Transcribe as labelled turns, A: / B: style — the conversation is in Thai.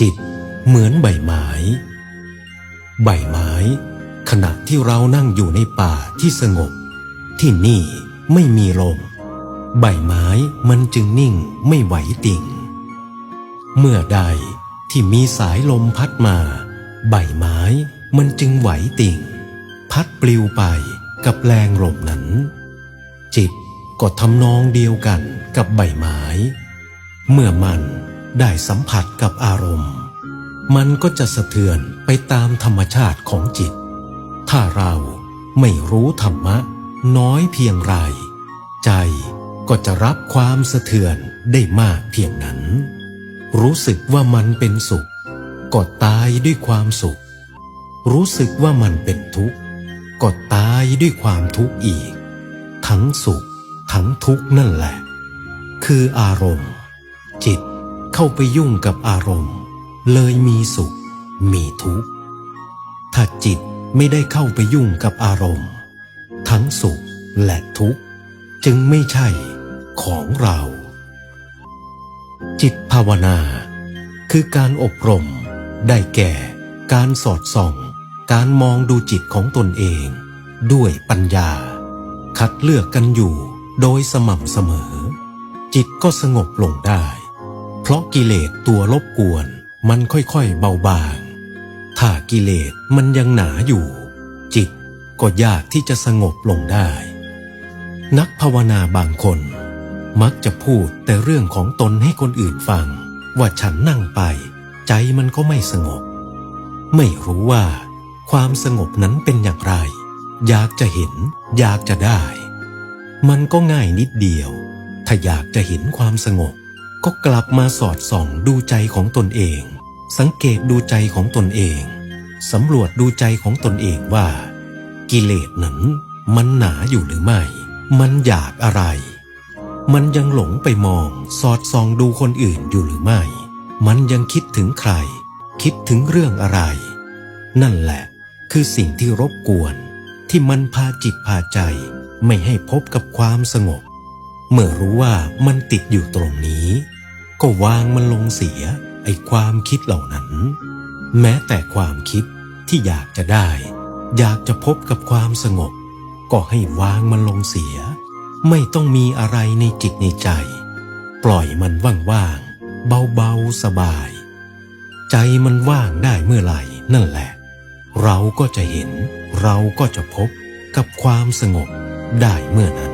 A: จิตเหมือนใบไม้ ใบไม้ ขณะที่เรานั่งอยู่ในป่าที่สงบ ที่นี่ไม่มีลม ใบไม้มันจึงนิ่งไม่ไหวติ่ง เมื่อใดที่มีสายลมพัดมา ใบไม้มันจึงไหวติ่ง พัดปลิวไปกับแรงลมนั้น จิตก็ทำนองเดียวกันกับใบไม้ เมื่อมัน ได้สัมผัสกับอารมณ์ มันก็จะสะเทือนไปตามธรรมชาติของจิต ถ้าเราไม่รู้ธรรมะ น้อยเพียงไร ใจก็จะรับความสะเทือนได้มากเพียงนั้น รู้สึกว่ามันเป็นสุข ก็ตายด้วยความสุข รู้สึกว่ามันเป็นทุกข์ ก็ตายด้วยความทุกข์อีก ทั้งสุขทั้งทุกข์นั่นแหละ คืออารมณ์ จิต เข้าไปยุ่งกับอารมณ์ เลยมีสุข มีทุกข์ ถ้าจิตไม่ได้เข้าไปยุ่งกับอารมณ์ ทั้งสุขและทุกข์ จึงไม่ใช่ของเรา จิตภาวนา คือการอบรม ได้แก่ การสอดส่อง การมองดูจิตของตนเอง ด้วยปัญญา คัดเลือกกันอยู่โดยสม่ำเสมอ จิตก็สงบลงได้ เพราะกิเลสตัวรบกวนมันค่อยๆเบาบาง ถ้ากิเลสมันยังหนาอยู่ จิตก็ยากที่จะสงบลงได้ นักภาวนาบางคน มักจะพูดแต่เรื่องของตนให้คนอื่นฟัง ว่าฉันนั่งไป ใจมันก็ไม่สงบ ไม่รู้ว่า ความสงบนั้นเป็นอย่างไร อยากจะเห็น อยากจะได้ มันก็ง่ายนิดเดียว ถ้าอยากจะเห็นความสงบ ก็กลับมาสอดส่องดูใจของตนเอง สังเกตดูใจของตนเองสำรวจดูใจของตนเองว่า กิเลสนั้นมันหนาอยู่หรือไม่ มันอยากอะไร มันยังหลงไปมองสอดส่องดูคนอื่นอยู่หรือไม่ มันยังคิดถึงใคร คิดถึงเรื่องอะไร นั่นแหละ คือสิ่งที่รบกวน ที่มันพาจิตพาใจ ไม่ให้พบกับความสงบ เมื่อรู้ว่ามันติดอยู่ตรงนี้ ก็วางมันลงเสียไอ้ความคิดเหล่านั้น แม้แต่ความคิดที่อยากจะได้ อยากจะพบกับความสงบ ก็ให้วางมันลงเสีย ไม่ต้องมีอะไรในจิตในใจ ปล่อยมันว่างๆเบาๆสบาย ใจมันว่างได้เมื่อไหร่นั่นแหละ เราก็จะเห็น เราก็จะพบกับความสงบได้เมื่อนั้น